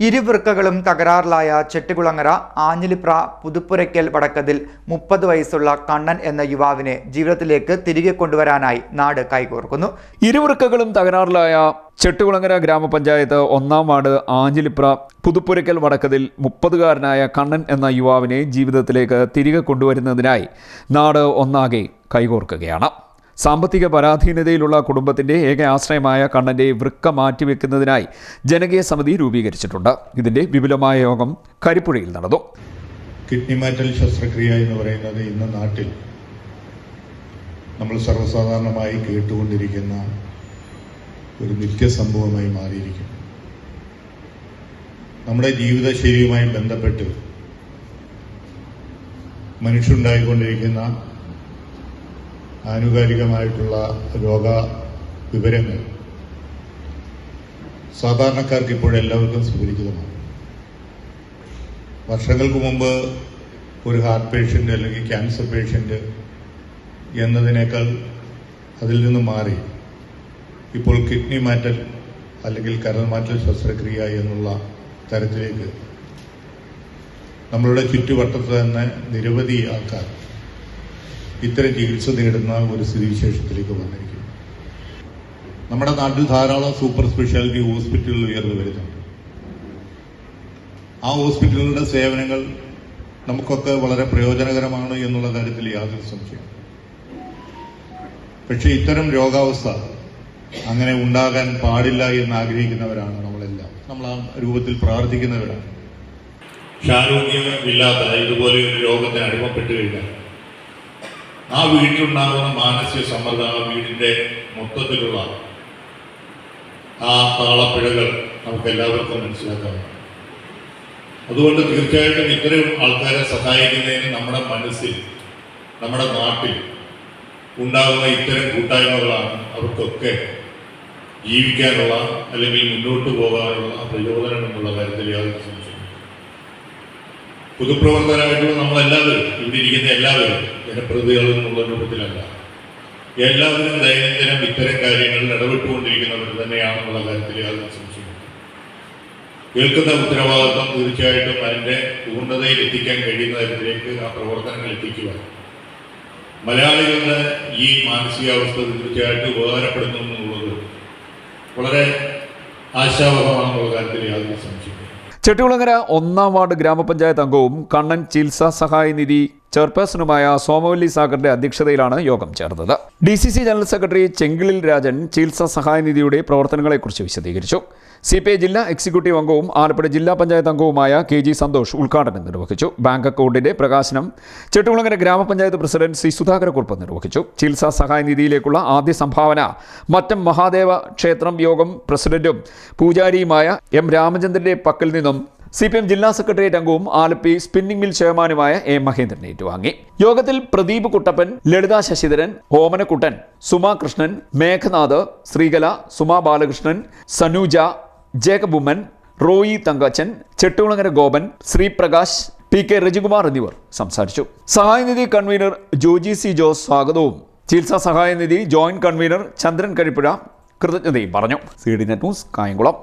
ഇരുവൃക്കകളും തകരാറിലായ ചെട്ടികുളങ്ങര ആഞ്ഞിലിപ്ര പുതുപ്പുരയ്ക്കൽ വടക്കതിൽ മുപ്പത് വയസ്സുള്ള കണ്ണൻ എന്ന യുവാവിനെ ജീവിതത്തിലേക്ക് തിരികെ കൊണ്ടുവരാനായി നാട് കൈകോർക്കുന്നു. ഇരുവൃക്കകളും തകരാറിലായ ചെട്ടുകുളങ്ങര ഗ്രാമപഞ്ചായത്ത് ഒന്നാം വാർഡ് ആഞ്ഞിലിപ്ര പുതുപ്പുരയ്ക്കൽ വടക്കതിൽ മുപ്പതുകാരനായ കണ്ണൻ എന്ന യുവാവിനെ ജീവിതത്തിലേക്ക് തിരികെ കൊണ്ടുവരുന്നതിനായി നാട് ഒന്നാകെ കൈകോർക്കുകയാണ്. സാമ്പത്തിക പരാധീനതയിലുള്ള കുടുംബത്തിന്റെ ഏക ആശ്രയമായ കണ്ണന്റെ വൃക്ക മാറ്റിവെക്കുന്നതിനായി ജനകീയ സമിതി രൂപീകരിച്ചിട്ടുണ്ട്. ഇതിന്റെ വിപുലമായ യോഗം കരിപ്പുഴയിൽ നടന്നു. കിഡ്നി മാറ്റൽ ശസ്ത്രക്രിയ എന്ന് പറയുന്നത് ഇന്ന് നാട്ടിൽ നമ്മൾ സർവസാധാരണമായി കേട്ടുകൊണ്ടിരിക്കുന്ന ഒരു നിത്യസംഭവമായി മാറിയിരിക്കുന്നു. നമ്മുടെ ജീവിതശൈലിയുമായി ബന്ധപ്പെട്ട് മനുഷ്യണ്ടായിക്കൊണ്ടിരിക്കുന്ന ആനുകാലികമായിട്ടുള്ള രോഗ വിവരങ്ങൾ സാധാരണക്കാർക്ക് ഇപ്പോഴെല്ലാവർക്കും സുപരിചിതമാണ് വർഷങ്ങൾക്ക് മുമ്പ് ഒരു ഹാർട്ട് പേഷ്യന്റ് അല്ലെങ്കിൽ ക്യാൻസർ പേഷ്യന്റ് എന്നതിനേക്കാൾ അതിൽ നിന്ന് മാറി ഇപ്പോൾ കിഡ്നി മാറ്റൽ അല്ലെങ്കിൽ കരൾ മാറ്റൽ ശസ്ത്രക്രിയ എന്നുള്ള തരത്തിലേക്ക് നമ്മളുടെ ചുറ്റുവട്ടത്ത് തന്നെ നിരവധി ആൾക്കാർ ഇത്തരം ചികിത്സ നേടുന്ന ഒരു സ്ഥിതിവിശേഷത്തിലേക്ക് വന്നിരിക്കുന്നു. നമ്മുടെ നാട്ടിൽ ധാരാളം സൂപ്പർ സ്പെഷ്യാലിറ്റി ഹോസ്പിറ്റലുകൾ ഉയർന്നു വരുന്നുണ്ട്. ആ ഹോസ്പിറ്റലുകളുടെ സേവനങ്ങൾ നമുക്കൊക്കെ വളരെ പ്രയോജനകരമാണ് എന്നുള്ള കാര്യത്തിൽ യാതൊരു സംശയം പക്ഷേ ഇത്തരം രോഗാവസ്ഥ അങ്ങനെ ഉണ്ടാകാൻ പാടില്ല എന്ന് ആഗ്രഹിക്കുന്നവരാണ് നമ്മളെല്ലാം. നമ്മൾ ആ രൂപത്തിൽ പ്രാർത്ഥിക്കുന്നവരാണ്. ആരോഗ്യമില്ലാത്ത ഇതുപോലെ ഒരു രോഗത്തിന് അടിമപ്പെട്ടു കഴിഞ്ഞാൽ ആ വീട്ടിലുണ്ടാകുന്ന മാനസിക സമ്മർദ്ദം ആ വീടിന്റെ മൊത്തത്തിലുള്ള ആ താളപ്പിഴകൾ നമുക്ക് എല്ലാവർക്കും മനസ്സിലാക്കാം. അതുകൊണ്ട് തീർച്ചയായിട്ടും ഇത്തരം ആൾക്കാരെ സഹായിക്കുന്നതിന് നമ്മുടെ മനസ്സിൽ നമ്മുടെ നാട്ടിൽ ഉണ്ടാകുന്ന ഇത്തരം കൂട്ടായ്മകളാണ് അവർക്കൊക്കെ ജീവിക്കാനുള്ള അല്ലെങ്കിൽ മുന്നോട്ട് പോകാനുള്ള പ്രചോദനം എന്നുള്ള കാര്യത്തിൽ യാതൊരു സംശയം നമ്മളെല്ലാവരും ഇവിടെ ഇരിക്കുന്ന എല്ലാവരും ജനപ്രതിനിധികൾ എന്നുള്ള രൂപത്തിലല്ല. എല്ലാവരും ദൈനംദിനം ഇത്തരം കാര്യങ്ങളിൽ ഇടപെട്ടുകൊണ്ടിരിക്കുന്നവർ തന്നെയാണെന്നുള്ള കാര്യത്തിൽ യാതൊരു സംശയം കേൾക്കുന്ന ഉത്തരവാദിത്വം തീർച്ചയായിട്ടും അതിന്റെ പൂർണതയിൽ എത്തിക്കാൻ കഴിയുന്ന തരത്തിലേക്ക് ആ പ്രവർത്തനങ്ങൾ എത്തിക്കുക മലയാളികളുടെ ഈ മാനസികാവസ്ഥ തീർച്ചയായിട്ടും ഉപകാരപ്പെടുന്നു എന്നുള്ളത് വളരെ ആശാവഹമാണെന്നുള്ള കാര്യത്തിൽ യാതൊരു സംശയമില്ല ചെട്ടികുളങ്ങര ഒന്നാം വാർഡ് ഗ്രാമപഞ്ചായത്ത് അംഗവും കണ്ണൻ ചികിത്സാ സഹായ നിധി ചെയർപേഴ്സണുമായ സോമവല്ലി സാഗറിന്റെ അധ്യക്ഷതയിലാണ് യോഗം ചേർന്നത്. D C C general secretary ചെങ്കിളിൽ Rajan ചികിത്സാ സഹായ നിധിയുടെ പ്രവർത്തനങ്ങളെക്കുറിച്ച് വിശദീകരിച്ചു. സി പി ഐ ജില്ലാ എക്സിക്യൂട്ടീവ് അംഗവും ആലപ്പുഴ ജില്ലാ പഞ്ചായത്ത് അംഗവുമായ കെ ജി സന്തോഷ് ഉദ്ഘാടനം നിർവഹിച്ചു. ബാങ്ക് അക്കൗണ്ടിന്റെ പ്രകാശനം ചെട്ടുകുളങ്ങര ഗ്രാമപഞ്ചായത്ത് പ്രസിഡന്റ് സി സുധാകരക്കുറുപ്പ് നിർവഹിച്ചു. ചികിത്സാ സഹായ നിധിയിലേക്കുള്ള ആദ്യ സംഭാവന മറ്റം മഹാദേവ ക്ഷേത്രം യോഗം പ്രസിഡന്റും പൂജാരിയുമായ എം രാമചന്ദ്രന്റെ പക്കൽ നിന്നും സി പി എം ജില്ലാ സെക്രട്ടേറിയറ്റ് അംഗവും ആലപ്പി സ്പിന്നിംഗ് മിൽ ചെയർമാനുമായ എ മഹേന്ദ്രൻ ഏറ്റുവാങ്ങി. യോഗത്തിൽ Pradeep Kuttappan Lalitha Sasidharan Omanakuttan Suma Krishnan Meghanath Sreekala Suma Balakrishnan Sanuja Jacob Oommen Roy Thankachan Chettikulangara Gopan Sreeprakash P K Rajikumar എന്നിവർ സംസാരിച്ചു. സഹായനിധി കൺവീനർ ജോജി സി ജോസ് സ്വാഗതവും. ചികിത്സാ സഹായനിധി ജോയിന്റ് കൺവീനർ ചന്ദ്രൻ കഴിപ്പുഴ കൃതജ്ഞതയും പറഞ്ഞു. C D net news Kayamkulam.